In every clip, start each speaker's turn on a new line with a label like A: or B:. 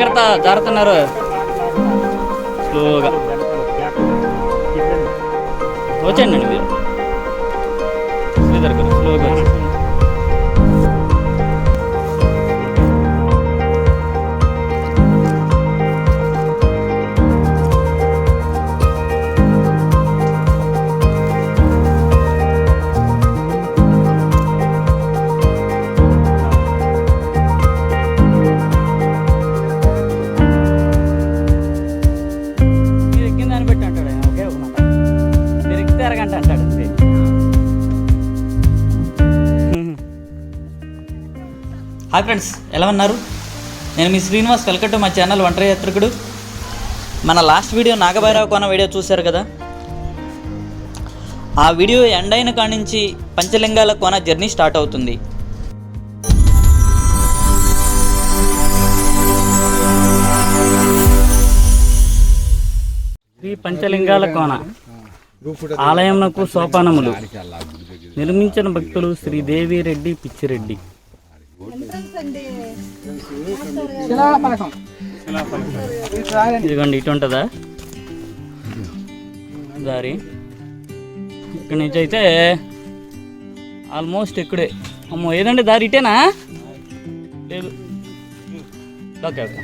A: జాగ్రత్త జారుతున్నారు. స్లోగా. వచ్చేయండి అండి మీరు. శ్రీధర్ గారు స్లోగా హాయ్ ఫ్రెండ్స్ ఎలా ఉన్నారు? నేను మీ శ్రీనివాస్ వెల్కమ్ టు మా ఛానల్ ఒంటరి యాత్రికుడు. మన last video Nagabhairava Kona video చూశారు కదా? ఆ వీడియో ఎండ్ అయిన కాడి పంచలింగాల కోన జర్నీ స్టార్ట్ అవుతుంది. శ్రీ పంచలింగాల కోన ఆలయంకు సోపానములు. నిర్మించిన భక్తులు శ్రీదేవి రెడ్డి పిచ్చిరెడ్డి. ఇదిగోండి ఇటు ఉంటుందా? దారి. ఇక్కడి నుంచి అయితే ఆల్మోస్ట్ ఇక్కడే. అమ్మో ఏదండి దారి ఇటేనా? లేదు. Okay okay.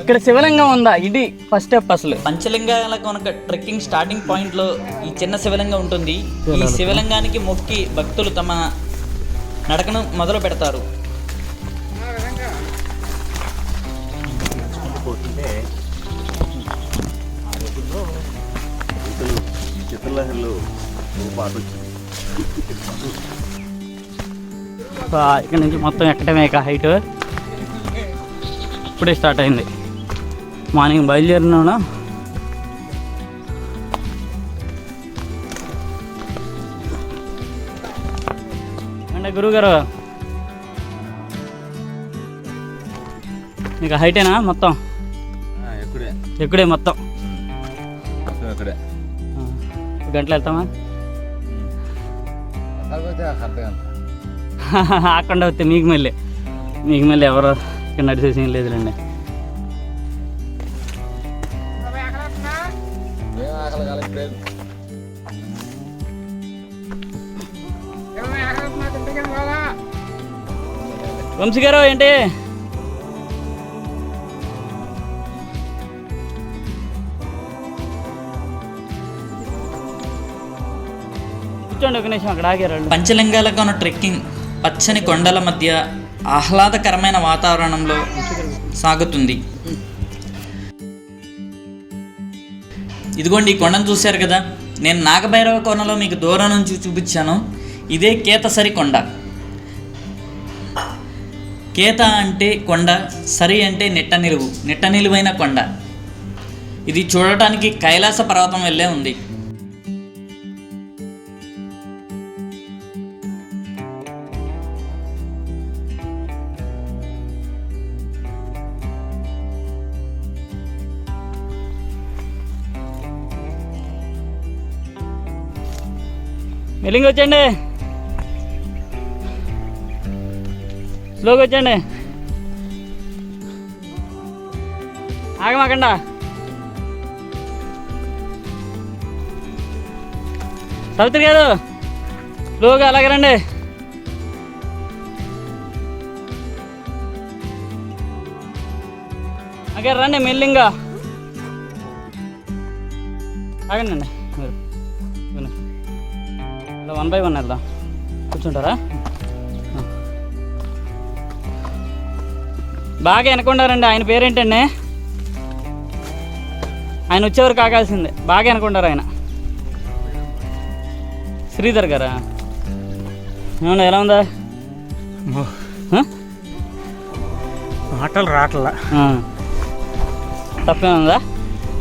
A: ఇక్కడ శివలింగం ఉందా? ఇది ఫస్ట్ స్టెప్ అసలు. పంచలింగాల కనుక ట్రెక్కింగ్ స్టార్టింగ్ పాయింట్లో ఈ చిన్న శివలింగం ఉంటుంది. ఈ శివలింగానికి మొక్కి భక్తులు తమ నడకను మొదలు పెడతారు. ఇక్కడ నుంచి మొత్తం ఎక్కడమే ఇక హైట్. ఇప్పుడే స్టార్ట్ అయింది. మార్నింగ్ బయలుదేరినాను. అంటే గురువుగారు. ఇక హైటేనా మొత్తం?
B: ఎక్కడే?
A: ఇక్కడే మొత్తం?
B: ఎక్కడే
A: గంటలు వెళ్తామా? ఆకుండా వస్తే మీకు మళ్ళీ. మీకు మళ్ళీ ఎవరో నడిచేసి ఏం లేదులేండి. వంశీ గారు ఏంటి? కూర్చోండి ఒక నిమిషం అక్కడ ఆగారు పంచలింగాలకు ఉన్న ట్రెక్కింగ్ పచ్చని కొండల మధ్య ఆహ్లాదకరమైన వాతావరణంలో సాగుతుంది. ఇదిగోండి ఈ కొండను చూశారు కదా? నేను నాగభైరవ కోనలో మీకు దూరం నుంచి చూపించాను. ఇదే కేతసరి కొండ. కేత అంటే కొండ సరి అంటే నెట్ట నిలువు నెట్ట నిలువైన కొండ. ఇది చూడటానికి కైలాస పర్వతం వెళ్ళే ఉంది. మెల్లింగ్ వచ్చండి స్లోగా వచ్చండి ఆగమాకండా సవిత్రి గారు. స్లోగా అలాగే రండి. అక్కడ రండి మెల్లింగా. ఆగండి మీరు. వన్ బై వన్ వెళ్దాం. కూర్చుంటారా? బాగా వెనకుండారండి. ఆయన పేరేంటండి? ఆయన వచ్చేవరకు ఆగాల్సిందే. బాగా వెనకుండారు ఆయన. శ్రీధర్ గారా? ఏమన్నా ఎలా ఉందా?
C: మాటలు రావట్లా.
A: తప్పేముందా?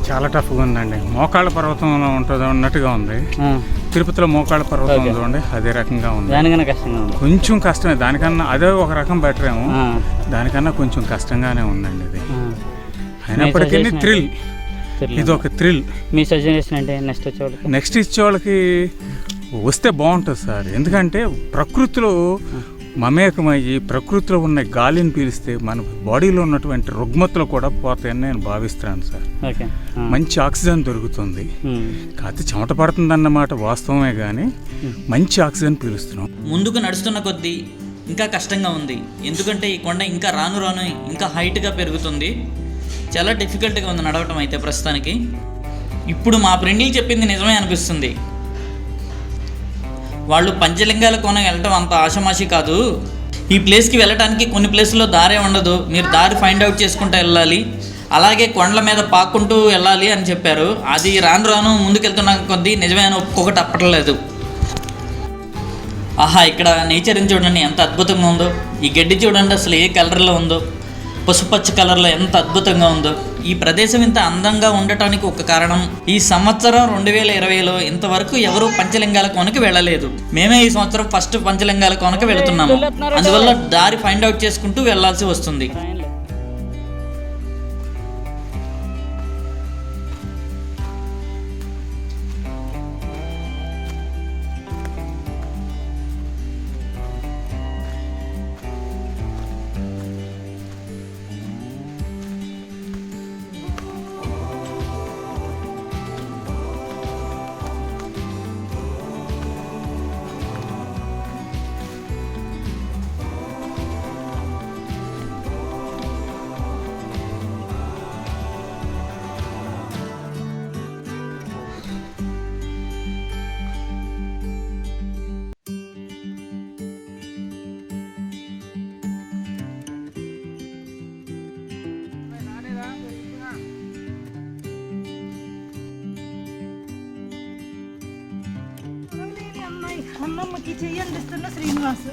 C: చాలా టఫ్గా ఉందండి. మోకాళ్ళ పర్వతంలో ఉంటుంది ఉన్నట్టుగా ఉంది. తిరుపతిలో మోకాళ్ళ పర్వతం. చూడండి అదే రకంగా ఉంది
A: దానికన్నా కష్టంగా ఉంది
C: కొంచెం కష్టమే దానికన్నా అదే ఒక రకం బెటర్ ఏమో. దానికన్నా కొంచెం కష్టంగానే ఉందండి ఇది. అయినప్పటికీ థ్రిల్. ఇది ఒక థ్రిల్
A: మీ సజెషన్ అంటే నెక్స్ట్ వచ్చేవాళ్ళకి
C: నెక్స్ట్ ఇచ్చే వాళ్ళకి వస్తే బాగుంటుంది సార్ ఎందుకంటే ప్రకృతిలో మమేకమయ్యి ప్రకృతిలో ఉన్న గాలిని పీలిస్తే మన బాడీలో ఉన్నటువంటి రుగ్మతలు కూడా పోతాయని నేను భావిస్తున్నాను సార్.
D: ఓకే.
C: మంచి ఆక్సిజన్ దొరుకుతుంది. కాకపోతే చెమట పడుతుందన్నమాట వాస్తవమే కానీ మంచి ఆక్సిజన్ పీలుస్తున్నాం.
D: ముందుకు నడుస్తున్న కొద్దీ ఇంకా కష్టంగా ఉంది. ఎందుకంటే ఈ కొండ ఇంకా రాను రాను ఇంకా హైట్గా పెరుగుతుంది. చాలా డిఫికల్ట్గా ఉంది నడవటం అయితే ప్రస్తుతానికి. ఇప్పుడు మా ఫ్రెండ్లు చెప్పింది నిజమే అనిపిస్తుంది. వాళ్ళు పంచలింగాల కోణం వెళ్ళటం అంత ఆషమాషి కాదు. ఈ ప్లేస్కి వెళ్ళటానికి కొన్ని ప్లేసుల్లో దారే ఉండదు. మీరు దారి ఫైండ్ అవుట్ చేసుకుంటూ వెళ్ళాలి. అలాగే కొండల మీద పాక్కుంటూ వెళ్ళాలి అని చెప్పారు. అది రాను రాను ముందుకెళ్తున్న కొద్దీ నిజమైన ఒక్కొక్కటి అప్పట్లేదు. ఆహా ఇక్కడ నేచర్ని చూడండి ఎంత అద్భుతంగా ఉందో. ఈ గడ్డి చూడండి అసలు ఏ కలర్లో ఉందో. పసుపచ్చ కలర్లో ఎంత అద్భుతంగా ఉందో. ఈ ప్రదేశం ఇంత అందంగా ఉండటానికి ఒక కారణం. ఈ సంవత్సరం రెండు వేల ఇరవైలో ఇంతవరకు ఎవరు పంచలింగాల కోనకి వెళ్ళలేదు. మేమే ఈ సంవత్సరం ఫస్ట్ పంచలింగాల కోనకి వెళుతున్నాము. అందువల్ల దారి ఫైండ్ అవుట్ చేసుకుంటూ వెళ్ళాల్సి వస్తుంది.
A: చెయ్యి అందిస్తున్న శ్రీనివాస్.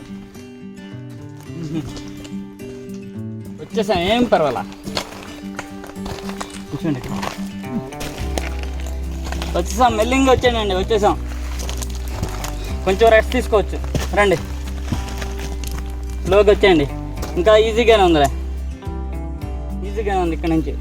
D: వచ్చేసాం ఏం పర్వాలా? కూర్చోండి. వచ్చేసాం మెల్లింగ్ వచ్చానండి వచ్చేసాం. కొంచెం రెస్ట్ తీసుకోవచ్చు. రండి. లోకి వచ్చేయండి. ఇంకా ఈజీగానే ఉందిలే. ఈజీగానే ఉంది ఇక్కడ నుంచి.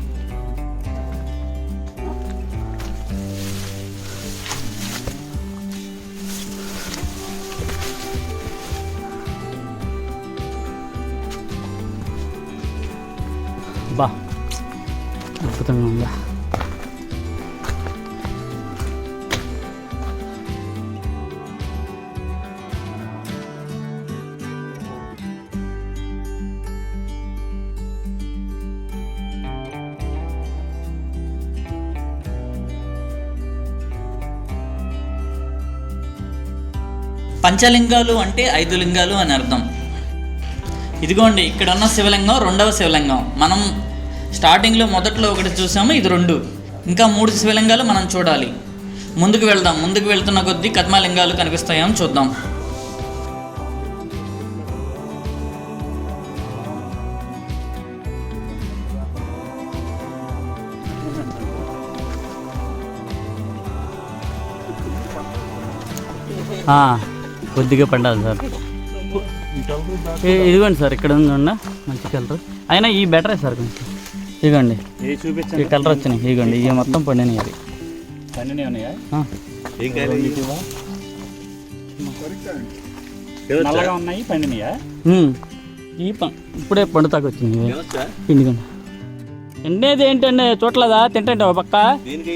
D: పంచలింగాలు అంటే ఐదు లింగాలు అని అర్థం. ఇదిగోండి ఇక్కడ ఉన్న శివలింగం రెండవ శివలింగం. మనం స్టార్టింగ్లో మొదట్లో ఒకటి చూసాము ఇది రెండు. ఇంకా మూడు శివలింగాలు మనం చూడాలి. ముందుకు వెళ్దాం ముందుకు వెళ్తున్న కొద్దీ కద్మలింగాలు కనిపిస్తాయని చూద్దాం. కొద్దిగా పండాలి సార్. ఇదిగోండి సార్ ఇక్కడ ఉంది మంచి కలర్. అయినా ఈ బెటరే సార్ కొంచెం. ఇదిగోండి. ఈ కలర్ వచ్చినాయి. ఇదిగోండి ఇవి మొత్తం పండినాయి అవి
C: పన్నెండు ఉన్నాయా?
D: ఆ,
B: ఏం కాదు
C: నల్లగా ఉన్నాయి పండినాయా?
D: ఉమ్. ఈ ఇప్పుడే పండుతాకు ఇవి.
B: తినొచ్చా
D: ఇదిగోండి. తిండేది ఏంటండి? చూడలేదా? తింటే ఒక పక్క?
B: దేనికి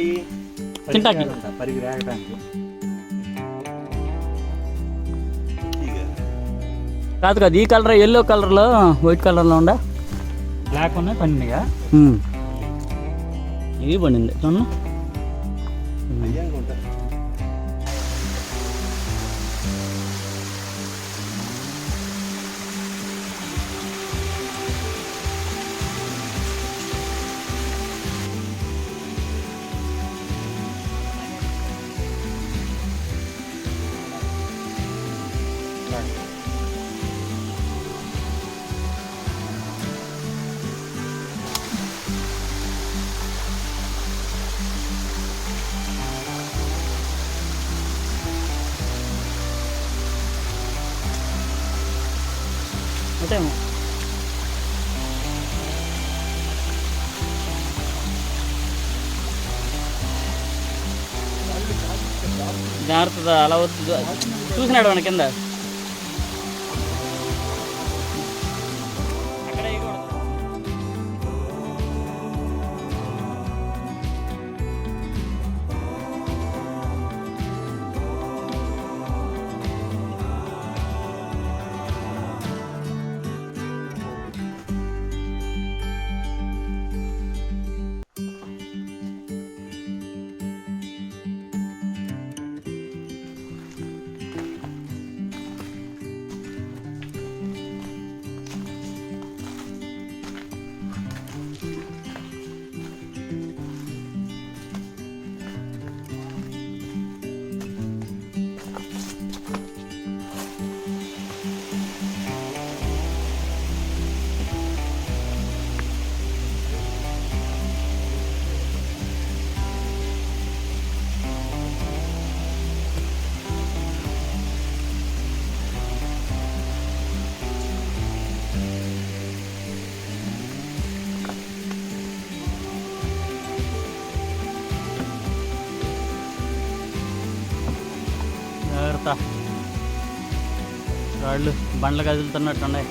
D: తింటాకి. కాదు కాదు ఈ కలర్ ఎల్లో కలర్లో వైట్ కలర్లో ఉందా?
C: బ్లాక్ ఉన్నాయి పండినాయా.
D: ఇది పండింది. చూడండి మారుతుందా? అలా అవుతుందా? చూసినాడు మన కింద.
A: బండ్లు కదులుతున్నట్టున్నాయి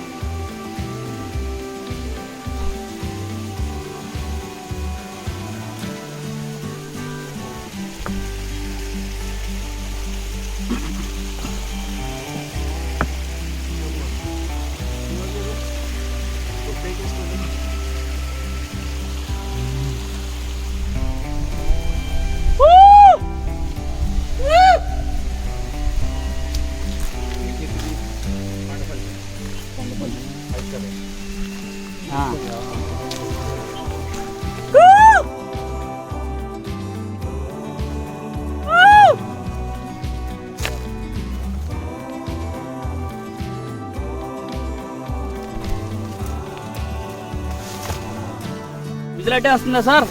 A: విజిలట్టే వస్తుందా సార్?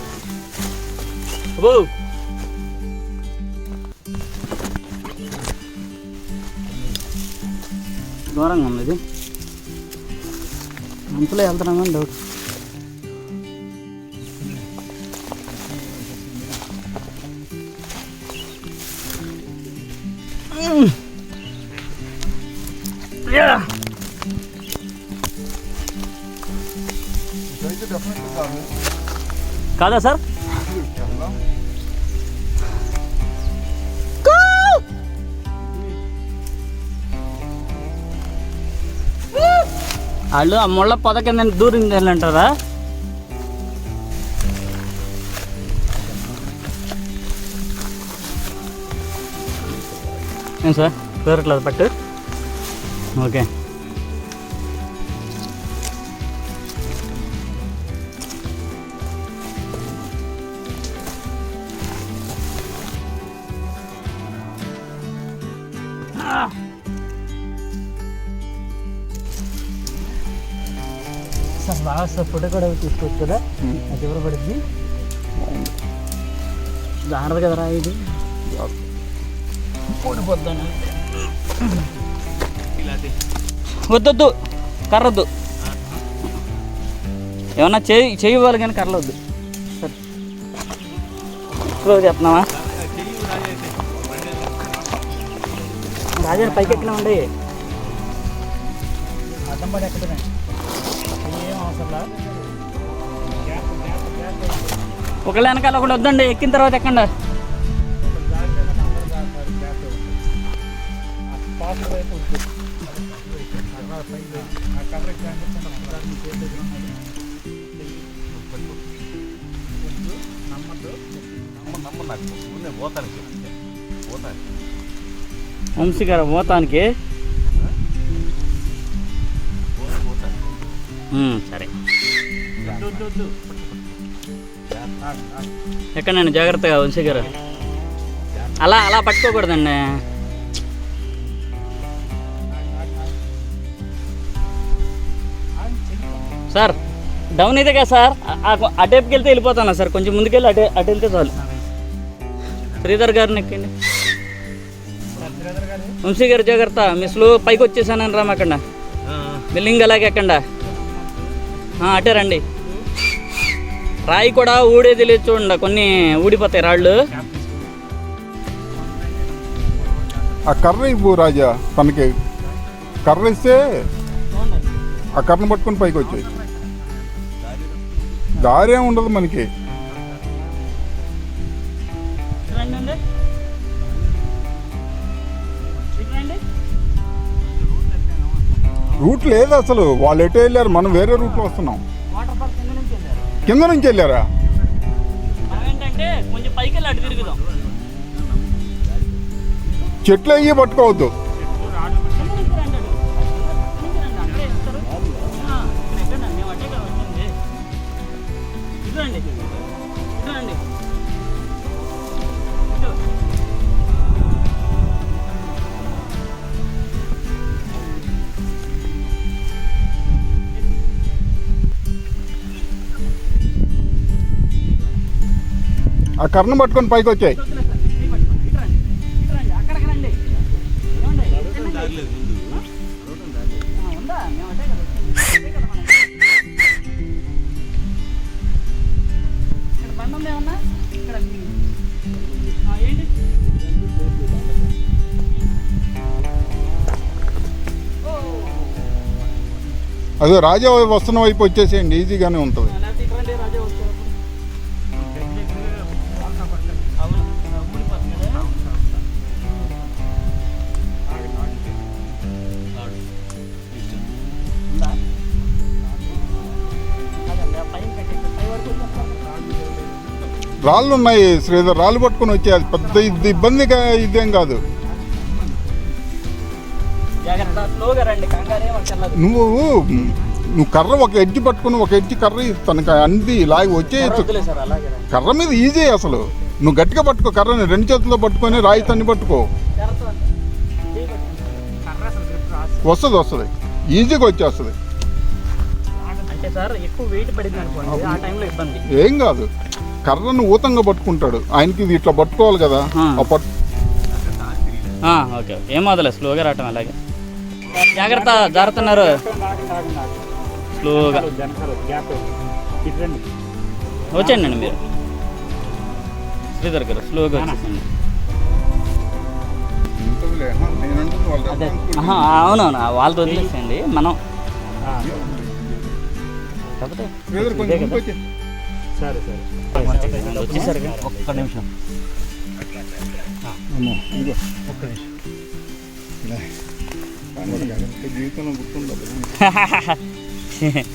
A: అబ్బో. ఘోరంగా ఉంది ఇది. మంచులో వెళ్తున్నామని డౌట్ కాదా సార్ వాళ్ళు ఆ ముళ్ళ పొద కింద దూరింది అంటారా ఏం సార్ కుదరట్లేదు పట్టు ఓకే సార్ బాగా సార్ ఫోటో కూడా తీసుకోవచ్చు కదా? అది ఎవరు పడుద్ది జాగ్రత్త కదరా ఇది? ఓడిపోద్దాను వద్దొద్దు కర్రొద్దు. ఏమన్నా చేయి చేయి ఇవ్వాలి కానీ కర్రలొద్దు సరే. క్లోజ్ చేస్తున్నావా? రాజా పైకి ఎక్కినా ఉండే. అర్థం పడి అవసరం ఒకళ్ళ వెనకాల ఒకటి వద్దండి ఎక్కిన తర్వాత ఎక్కండి. వంశీ గారు మోతానికి సరే. ఎక్కడండి జాగ్రత్తగా వంశీ గారు అలా అలా పట్టుకోకూడదండి. సార్ డౌన్ ఇదే కదా సార్? అటేపుకి వెళ్తే వెళ్ళిపోతాను సార్? కొంచెం ముందుకెళ్ళి అటే అటు వెళ్తే చాలు. శ్రీధర్ గారిని ఎక్కండి. వంశీ గారు జాగ్రత్త. మీ స్లో పైకి వచ్చేసానని రామకండ. బిల్లింగ్ అలాగే ఎక్కండా. అటే రండి. రాయి కూడా ఊడేది లేదు చూడండి కొన్ని ఊడిపోతాయి రాళ్ళు.
E: ఆ కర్ర ఇవ్వు రాజా తనకి. కర్ర ఇస్తే ఆ కర్రను పట్టుకొని పైకి వచ్చాయి. దారి ఏమి ఉండదు మనకి. రూట్ లేదు అసలు. వాళ్ళు ఎటు వెళ్ళారు? మనం వేరే రూట్లో వస్తున్నాం.
A: కింద నుంచి వెళ్ళారు?
E: చెట్లు అయ్యి పట్టుకోవద్దు.
A: కింద ఆ
E: కర్ణం పట్టుకొని పైకి వచ్చాయి. అదే రాజా వస్తున్న వైపు వచ్చేసేయండి ఈజీగానే ఉంటుంది. రాళ్ళు ఉన్నాయి శ్రీధర్. రాళ్ళు పట్టుకొని వచ్చేది పెద్ద ఇది ఇబ్బందిగా ఇదేం కాదు. నువ్వు నువ్వు కర్ర ఒక ఎడ్జ్ పట్టుకుని ఒక ఎడ్జ్ కర్ర తనకి అంది లాగి వచ్చేయచ్చు.
A: రండి.
E: కర్ర మీద ఈజీ అసలు. నువ్వు గట్టిగా పట్టుకో కర్రని రెండు చేతుల్లో పట్టుకొని రాయి తన్ని పట్టుకో. వస్తుంది వస్తుంది. ఈజీగా వచ్చేస్తుంది.
A: ఇబ్బంది.
E: ఏం కాదు. కర్రను ఊతంగా పట్టుకుంటాడు. ఆయనకి ఇది ఇట్లా పట్టుకోవాలి కదా.
A: ఆ.
E: పట్టు
A: ఆ, ఓకే. ఓకే ఏం వదలే స్లోగా రావటం అలాగే. జాగ్రత్త జారుతున్నారు. స్లోగా. వచ్చేయండి అండి మీరు. శ్రీధర్ గారు స్లోగా వచ్చేసండి అవునవును వాళ్ళతో వదిలేసేయండి. మనం కాకపోతే
E: శ్రీధర్ కొంచెం ముందుకు వచ్చే.
A: వచ్చేసరి
B: ఒక్క నిమిషం
E: ఇదిగో. జీవితంలో గుర్తుండదు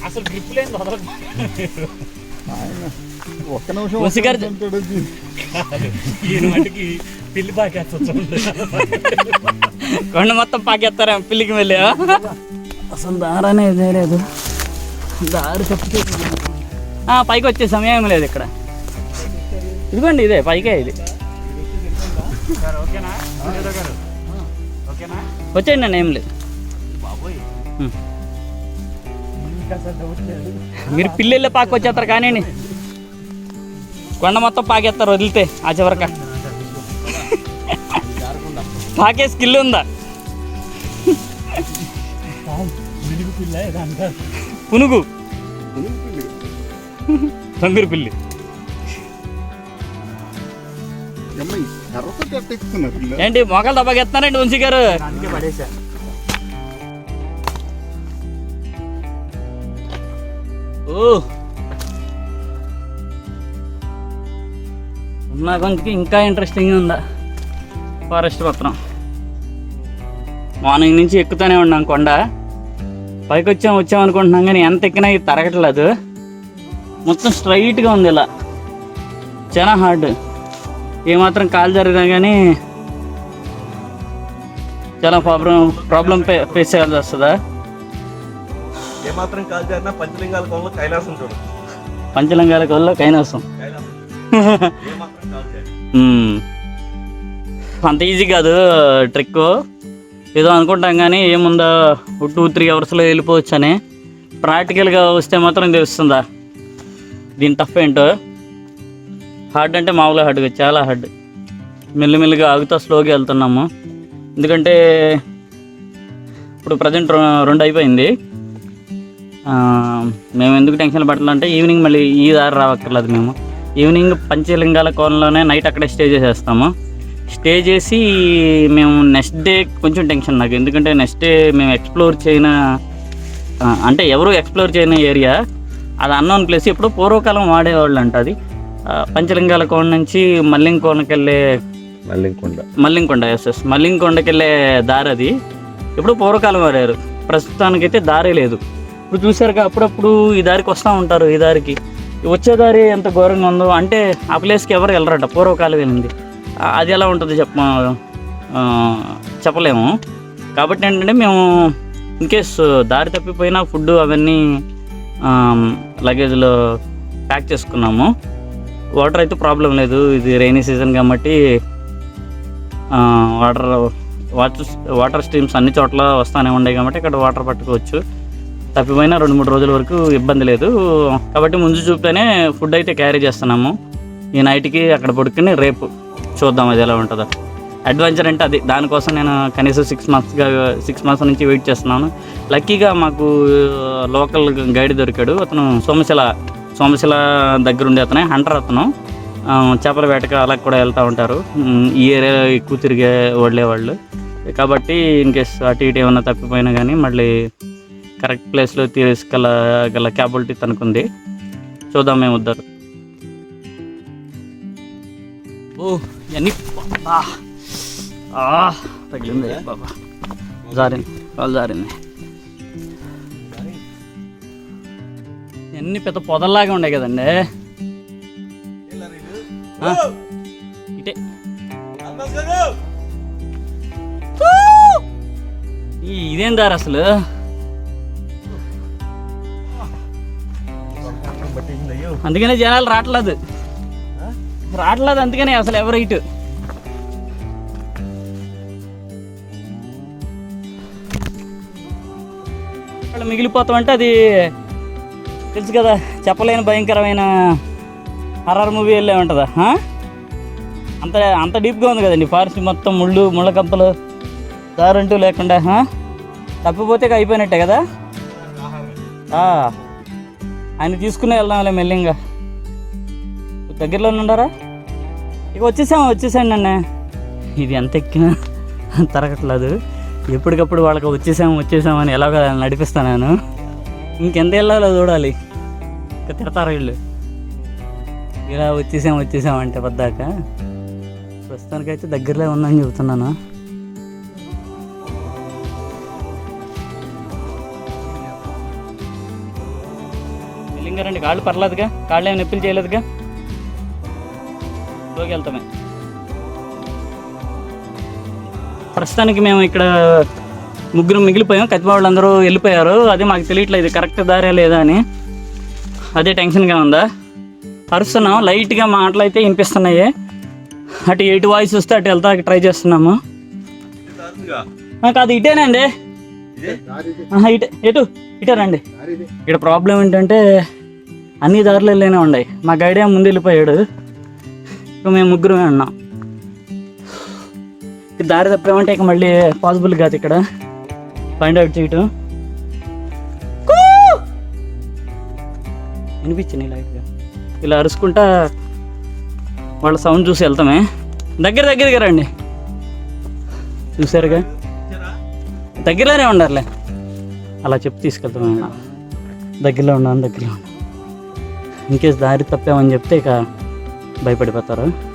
C: అసలు గ్రిప్ లేని
E: ఆయన ఒక్క నిమిషం
A: వంశీ గారు-
E: ఒక్క నిమిషం అంటాడు.
C: ఈయన మటుకి పిల్లి పాకేస్తా
A: కొండ మొత్తం పాకేస్తారా పిల్లికి వెళ్ళి అసలు దారనే లేదు దారి తప్పితే పైకి వచ్చే సమయం లేదు ఇక్కడ. ఇదిగోండి ఇదే పైకే ఇది. వచ్చేయండి నన్ను ఏం లేదు. మీరు పిల్లల్లో పాకి వచ్చేస్తారు కానీ కొండ మొత్తం పాకేస్తారు వదిలితే ఆ చివరక. పాకే స్కిల్ ఉందా? పునుగు. తంగిరి పిల్లి ఏంటి మొక్కలు దెబ్బకెత్తున్నారండి వంశీ గారు?
C: అందుకే పడేసా
A: ఓ. నా గొంతుకి ఇంకా ఇంట్రెస్టింగ్ ఉందా? ఫారెస్ట్ పత్రం మార్నింగ్ నుంచి ఎక్కుతూనే ఉన్నాం కొండ. పైకి వచ్చాం వచ్చాం అనుకుంటున్నాం కానీ ఎంత ఎక్కినా ఇది తరగట్లేదు మొత్తం స్ట్రైట్గా ఉంది ఇలా. చాలా హార్డ్ ఏమాత్రం కాలు జరిగినా కానీ చాలా ప్రాబ్లం ప్రాబ్లం ఫేస్ చేయాల్సి వస్తుందా?
B: ఏమాత్రం కాల్ చేరినా పంచలింగాల కోణంలో కైలాసం చూడు.
A: పంచలంగాల
B: కైలాసం.
A: అంత ఈజీ కాదు ట్రిక్ ఏదో అనుకుంటాం కానీ ఏముందో? టూ త్రీ అవర్స్లో వెళ్ళిపోవచ్చు అని ప్రాక్టికల్గా వస్తే మాత్రం తెలుస్తుందా? దీని టఫ్ ఏంటో? హార్డ్ అంటే మామూలుగా హార్డ్ చాలా హార్డ్. మెల్లిమెల్లిగా ఆగుతా స్లోగా వెళ్తున్నాము. ఎందుకంటే ఇప్పుడు ప్రజెంట్ రెండు అయిపోయింది. మేము ఎందుకు టెన్షన్ పడాలంటే ఈవినింగ్ మళ్ళీ ఈ దారి రావక్కర్లేదు మేము. ఈవినింగ్ పంచలింగాల కోనలోనే నైట్ అక్కడే స్టే చేసేస్తాము. స్టే చేసి మేము నెక్స్ట్ డే కొంచెం టెన్షన్ నాకు. ఎందుకంటే నెక్స్ట్ డే మేము ఎక్స్ప్లోర్ చేయన అంటే ఎవరు ఎక్స్ప్లోర్ చేయని ఏరియా. అది అన్నోన్ ప్లేస్ ఎప్పుడో పూర్వకాలం వాడేవాళ్ళు అంట అది పంచలింగాల కోన నుంచి మల్లింకోనకి వెళ్ళే
B: మల్లింకొండ.
A: మల్లింకొండ ఎస్ ఎస్ మల్లింకొండకి వెళ్ళే దారి అది. ఇప్పుడు పూర్వకాలం వాడారు. ప్రస్తుతానికైతే దారే లేదు. ఇప్పుడు చూసారుగా అప్పుడప్పుడు ఈ దారికి వస్తూ ఉంటారు ఈ దారికి. వచ్చే దారి ఎంత ఘోరంగా ఉందో అంటే ఆ ప్లేస్కి ఎవరు వెళ్ళరట పూర్వకాలం వెళ్ళింది అది ఎలా ఉంటుంది చెప్ప చెప్పలేము. కాబట్టి ఏంటంటే మేము ఇన్కేస్ దారి తప్పిపోయినా ఫుడ్ అవన్నీ లగేజ్లో ప్యాక్ చేసుకున్నాము. వాటర్ అయితే ప్రాబ్లం లేదు ఇది రైనీ సీజన్ కాబట్టి వాటర్ వాటర్ వాటర్ స్ట్రీమ్స్ అన్ని చోట్ల వస్తూనే ఉన్నాయి కాబట్టి ఇక్కడ వాటర్ పట్టుకోవచ్చు. తప్పిపోయినా రెండు మూడు రోజుల వరకు ఇబ్బంది లేదు. కాబట్టి ముందు చూపితేనే ఫుడ్ అయితే క్యారీ చేస్తున్నాము. ఈ నైట్కి అక్కడ పడుకుని రేపు చూద్దాం అది ఎలా ఉంటుందో. అడ్వెంచర్ అంటే అది. దానికోసం నేను కనీసం సిక్స్ మంత్స్గా సిక్స్ మంత్స్ నుంచి వెయిట్ చేస్తున్నాను. లక్కీగా మాకు uh, లోకల్ గైడ్ దొరికాడు. అతను సోమశిల సోమశిల దగ్గర ఉండే అతనే హంటర్ అతను. చేపల వేటకు అలా కూడా వెళ్తూ ఉంటారు. ఈ ఏరియా ఎక్కువ తిరిగే వాళ్ళే వాళ్ళు. కాబట్టి ఇన్ కేస్ అటు ఇటు ఏమైనా తప్పిపోయినా కానీ మళ్ళీ కరెక్ట్ ప్లేస్లో తీసుకెళ్ళ గల క్యాపబిలిటీ తనకుంది. చూద్దాం మేము వద్దరు ఓ ఇవన్నీ తగిలింది. బాబా. జారింది. కాలు జారింది. ఇవన్నీ పెద్ద పొదల్లాగా ఉండే కదండి. ఇటే. ఇదేం దారి అసలు? అందుకనే జనాలు రావట్లేదు రావట్లేదు అందుకనే అసలు ఎవరు ఇటు. మిగిలిపోతామంటే అది తెలుసు కదా చెప్పలేని భయంకరమైన హర్రర్ మూవీ వెళ్ళే ఉంటుందా అంత అంత డీప్గా ఉంది కదండి ఫారెస్ట్ మొత్తం ముళ్ళు ముళ్ళకంపలు దారంటూ లేకుండా తప్పిపోతే ఇక అయిపోయినట్టే కదా? ఆయన తీసుకునే వెళ్దాంలే మెల్లింగా. దగ్గరలో ఉన్నారా ఇక వచ్చేసాము వచ్చేసాను నన్ను. ఇది ఎంత ఎక్కినా తరగట్లేదు. ఎప్పటికప్పుడు వాళ్ళకి వచ్చేసాము వచ్చేసామని ఎలాగ నడిపిస్తాను నేను. ఇంకెంత వెళ్ళాలో చూడాలి. ఇంకా తిడతారు వీళ్ళు. ఇలా వచ్చేసాం వచ్చేసాం అంటే పద్దాక. ప్రస్తుతానికైతే దగ్గరలో ఉందని చెబుతున్నాను. వెళ్ళింగారండి కాళ్ళు పర్లేదుగా? కాళ్ళు ఏమైనా నొప్పులు చేయలేదుగా? లోకి వెళ్తామే. ప్రస్తుతానికి మేము ఇక్కడ ముగ్గురు మిగిలిపోయాం. కత్తిపా వాళ్ళందరూ వెళ్ళిపోయారు. అదే మాకు తెలియట్లేదు కరెక్ట్ దారే లేదా అని. అదే టెన్షన్గా ఉందా? అరుస్తున్నాం. లైట్గా మాటలు అయితే వినిపిస్తున్నాయి. అటు ఎటు వాయిస్ వస్తే అటు వెళ్తా ట్రై చేస్తున్నాము. కాదు ఇటేనండి. ఇటే ఎటు? ఇటే రండి. ఇక్కడ ప్రాబ్లం ఏంటంటే అన్ని దారులు వెళ్ళేనే ఉన్నాయి మా గైడే ముందు వెళ్ళిపోయాడు. ఇప్పుడు మేము ముగ్గురమే ఉన్నాం. దారి తప్పామంటే ఇక మళ్ళీ పాసిబుల్ కాదు ఇక్కడ. ఫైండ్ అవుట్ చేయటం. వినిపించింది లైట్గా ఇలా అరుచుకుంటా వాళ్ళ సౌండ్ చూసి వెళ్తామే. దగ్గర దగ్గరగా రండి. చూసారుగా? దగ్గరలోనే ఉండాలిలే. అలా చెప్పి తీసుకెళ్తామే. దగ్గరలో ఉన్నాను దగ్గరలో ఉన్నాను. ఇన్కేస్ దారి తప్పామని చెప్తే ఇక భయపడిపోతారు.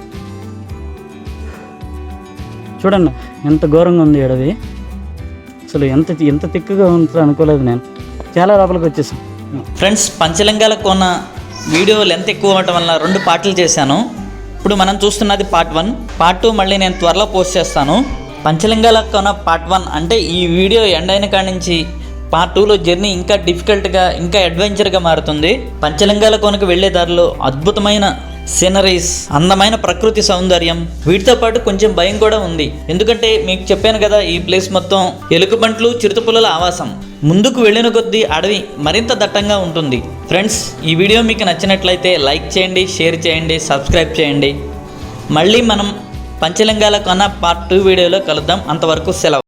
A: చూడండి ఎంత ఘోరంగా ఉంది అడవి అసలు ఎంత ఎంత తిక్కుగా ఉంటుందో అనుకోలేదు నేను. చాలా లోపలికి వచ్చేసాం.
D: ఫ్రెండ్స్ పంచలింగాల కొన్న వీడియో లెంత్ ఎక్కువ అవటం వల్ల రెండు పార్ట్లు చేశాను. ఇప్పుడు మనం చూస్తున్నది పార్ట్ వన్. పార్ట్ టూ మళ్ళీ నేను త్వరలో పోస్ట్ చేస్తాను. పంచలింగాల కొన పార్ట్ వన్ అంటే ఈ వీడియో ఎండ్ అయిన కాడి నుంచి పార్ట్ టూలో జర్నీ ఇంకా డిఫికల్ట్గా ఇంకా అడ్వెంచర్గా మారుతుంది. పంచలింగాల కొనకు వెళ్ళే దారిలో అద్భుతమైన సీనరీస్ అందమైన ప్రకృతి సౌందర్యం. వీటితో పాటు కొంచెం భయం కూడా ఉంది. ఎందుకంటే మీకు చెప్పాను కదా ఈ ప్లేస్ మొత్తం ఎలుకబంట్లు చిరుతపుల్లల ఆవాసం. ముందుకు వెళ్ళిన కొద్దీ అడవి మరింత దట్టంగా ఉంటుంది. ఫ్రెండ్స్ ఈ వీడియో మీకు నచ్చినట్లయితే లైక్ చేయండి షేర్ చేయండి సబ్స్క్రైబ్ చేయండి. మళ్ళీ మనం పంచలింగాల కొన పార్ట్ టూ వీడియోలో కలుద్దాం. అంతవరకు సెలవు.